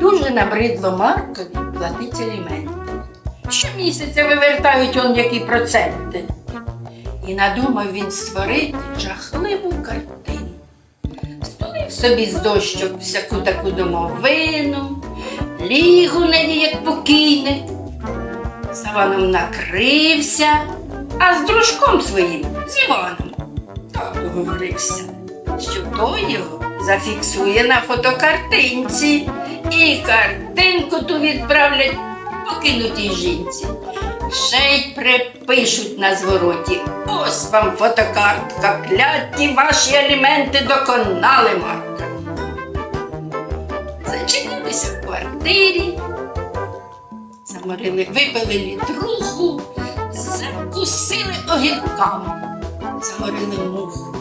Дуже набридло Маркові платити аліменти. Щомісяця вивертають он які проценти. І надумав він створити жахливу картину. Стулив собі з дощок всяку таку домовину, ліг у неї, як покійник, саваном накрився, а з дружком своїм, з Іваном, так договорився, що той його зафіксує на фотокартинці і картинку ту відправлять покинутій жінці. Ще й припишуть на звороті. Ось вам фотокартка, кляті ваші аліменти доконали, Марка. Зачинилися в квартирі, заморили, випили літруху, закусили огірками, заморили муху.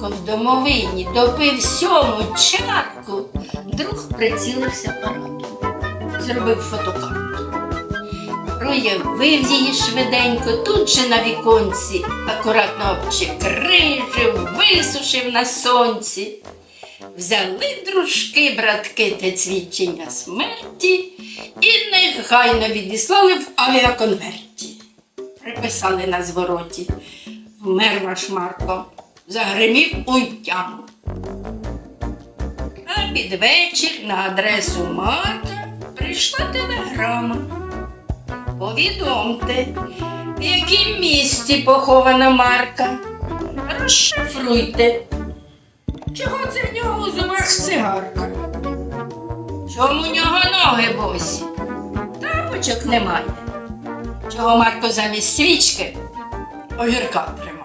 Марко в домовині допив сьому чарку, друг прицілився апаратом, зробив фотокарту. Проявив її швиденько, тут же на віконці, акуратно обчекрижив, висушив на сонці. Взяли дружки, братки те свідчення смерті і негайно відіслали в авіаконверті. Приписали на звороті. Вмер ваш Марко, загримів у яму. А під вечір на адресу Марка прийшла телеграма. Повідомте, в якому місті похована Марка. Розшифруйте. Чого це в нього у зубах цигарка? Чому у нього ноги босі? Тапочок немає. Чого Марко замість свічки огірка тримає?